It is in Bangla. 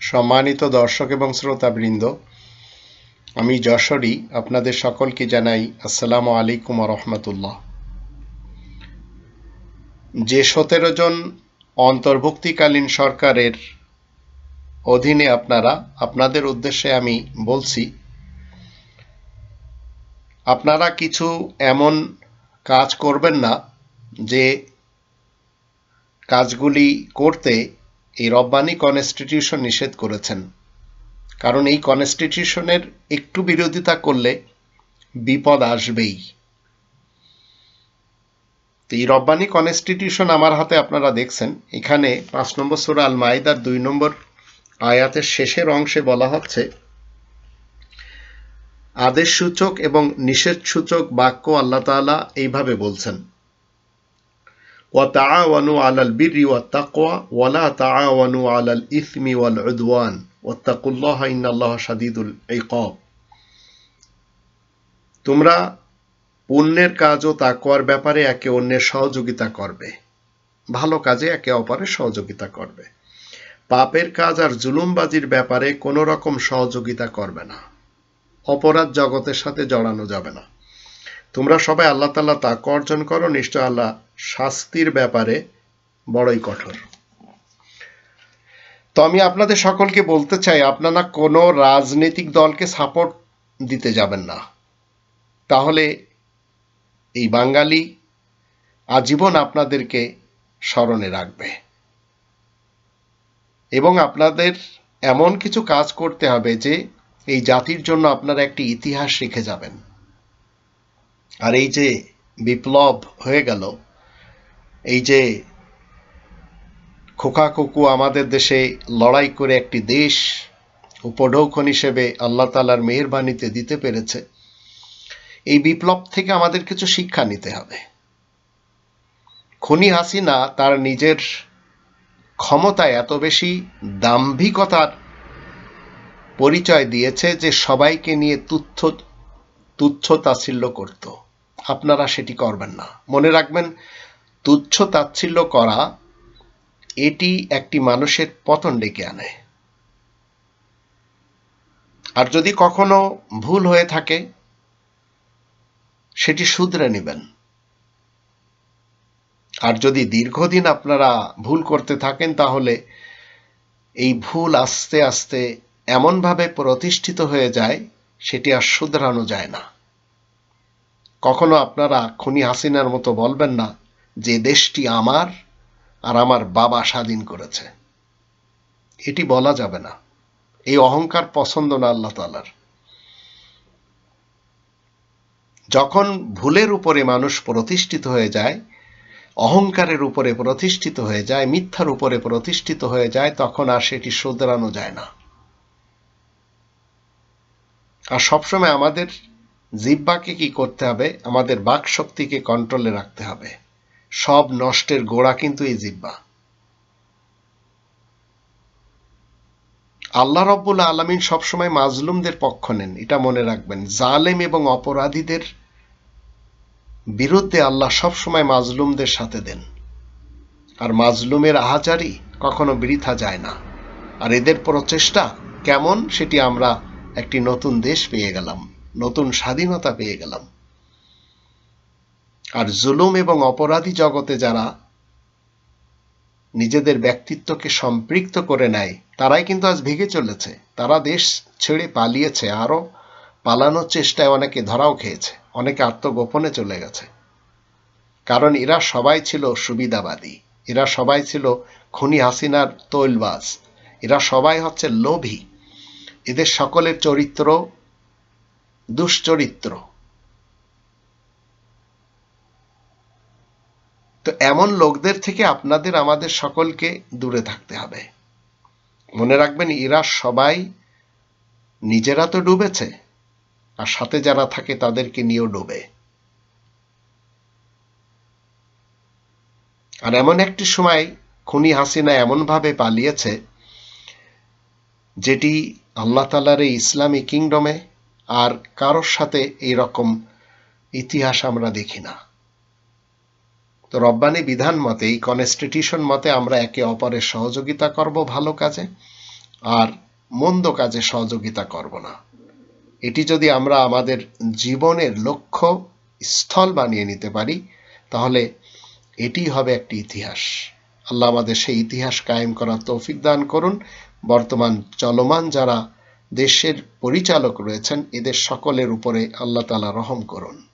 সম্মানিত দর্শক এবং শ্রোতাবৃন্দ, আমি যশোরী আপনাদের সকলকে জানাই আসসালামু আলাইকুম রহমতুল্লাহ। যে সতেরো জন অন্তর্ভুক্তিকালীন সরকারের অধীনে আপনারা, আপনাদের উদ্দেশ্যে আমি বলছি, আপনারা কিছু এমন কাজ করবেন না যে কাজগুলি করতে এই রব্বানি কনস্টিটিউশন নিষেধ করেছেন। কারণ এই কনস্টিটিউশনের একটু বিরোধিতা করলে বিপদ আসবেই। তো এই রব্বানি কনস্টিটিউশন আমার হাতে আপনারা দেখছেন। এখানে পাঁচ নম্বর সুরা আল মাইদার দুই নম্বর আয়াতের শেষের অংশে বলা হচ্ছে আদেশ সূচক এবং নিষেধ সূচক বাক্য আল্লাহ তাআলা এইভাবে বলছেন তোমরা পুণ্যের কাজ ও তাকওয়ার ব্যাপারে একে অন্যের সহযোগিতা করবে। ভালো কাজে একে অপরের সহযোগিতা করবে। পাপের কাজ আর জুলুমবাজির ব্যাপারে কোনো রকম সহযোগিতা করবে না। অপরাধ জগতের সাথে জড়ানো যাবে না। তোমরা সবাই আল্লাহ তাল্লাহ তাক অর্জন করো, নিশ্চয় আল্লাহ শাস্তির ব্যাপারে বড়ই কঠোর। তো আমি আপনাদের সকলকে বলতে চাই, আপনারা কোনো রাজনৈতিক দলকে সাপোর্ট দিতে যাবেন না। তাহলে এই বাঙালি আজীবন আপনাদেরকে স্মরণে রাখবে। এবং আপনাদের এমন কিছু কাজ করতে হবে যে এই জাতির জন্য আপনারা একটি ইতিহাস শিখে যাবেন। আর এই যে বিপ্লব হয়ে গেল, এই যে খোকা কুকু আমাদের দেশে লড়াই করে একটি দেশ উপঢৌকন হিসেবে আল্লাহ তালার মেহরবানিতে দিতে পেরেছে, এই বিপ্লব থেকে আমাদের কিছু শিক্ষা নিতে হবে। খনি হাসিনা তার নিজের ক্ষমতায় এত বেশি দাম্ভিকতার পরিচয় দিয়েছে যে সবাইকে নিয়ে তুচ্ছ তুচ্ছ তাচ্ছিল্য করত। আপনারা সেটি করবেন না। মনে রাখবেন, তুচ্ছ তাচ্ছিল্য করা, এটি একটি মানুষের পতন ডেকে আনে। আর যদি কখনো ভুল হয়ে থাকে, সেটি শুধরে নেবেন। আর যদি দীর্ঘদিন আপনারা ভুল করতে থাকেন, তাহলে এই ভুল আস্তে আস্তে এমনভাবে প্রতিষ্ঠিত হয়ে যায়, সেটি আর শুধরানো যায় না। কখনো আপনারা খুনি হাসিনার মতো বলবেন না, যে দেশটি আমার আর আমার বাবা স্বাধীন করেছে। এটি বলা যাবে না। এই অহংকার পছন্দ না আল্লাহ তালার যখন ভুলের উপরে মানুষ প্রতিষ্ঠিত হয়ে যায়, অহংকারের উপরে প্রতিষ্ঠিত হয়ে যায়, মিথ্যার উপরে প্রতিষ্ঠিত হয়ে যায়, তখন আর সেটি শোধরানো যায় না। আর সবসময় আমাদের জিব্বাকে কি করতে হবে? আমাদের বাক শক্তিকে কন্ট্রোলে রাখতে হবে। সব নষ্টের গোড়া কিন্তু এই জিব্বা। আল্লাহ রব্বুল আলমিন সবসময় মাজলুমদের পক্ষ নেন, এটা মনে রাখবেন। জালেম এবং অপরাধীদের বিরুদ্ধে আল্লাহ সবসময় মাজলুমদের সাথে দেন। আর মাজলুমের আহাজারি কখনো বৃথা যায় না। আর এদের প্রচেষ্টা কেমন? সেটি আমরা একটি নতুন দেশ পেয়ে গেলাম। নতুন স্বাধীনতা পেয়ে গেলাম। আর জুলুম এবং অপরাধী জগতে যারা নিজেদের ব্যক্তিত্বকে সম্পৃক্ত করে নেয়, তারাই কিন্তু আজ ভেঙে চলেছে। তারা দেশ ছেড়ে পালিয়েছে, আরও পালানোর চেষ্টায় অনেকে ধরাও খেয়েছে, অনেকে আত্মগোপনে চলে গেছে। কারণ এরা সবাই ছিল সুবিধাবাদী, এরা সবাই ছিল খুনি হাসিনার তৈলবাজ, এরা সবাই হচ্ছে লোভী। এদের সকলের চরিত্র দুশ্চরিত্র। তো এমন লোকদের থেকে আপনাদের, আমাদের সকলকে দূরে থাকতে হবে। মনে রাখবেন, এরা সবাই নিজেরা তো ডুবেছে, আর সাথে যারা থাকে তাদেরকে নিয়েও ডুবে। আর এমন একটি সময় খুনি হাসিনা এমনভাবে পালিয়েছে, যেটি আল্লাহ তালার এই ইসলামী কিংডমে আর কারোর সাথে এই রকম ইতিহাস আমরা দেখি না। তো রব্বানি বিধান মতে, এই কনস্টিটিউশন মতে আমরা একে অপরের সহযোগিতা করব ভালো কাজে, আর মন্দ কাজে সহযোগিতা করব না। এটি যদি আমরা আমাদের জীবনের লক্ষ্য স্থল বানিয়ে নিতে পারি, তাহলে এটি হবে একটি ইতিহাস। আল্লাহ আমাদের সেই ইতিহাস কায়েম করার তৌফিক দান করুন। বর্তমান চলমান যারা দেশের পরিচালক রয়েছেন। এদের সকলের উপরে আল্লাহ তালা রহম করুন।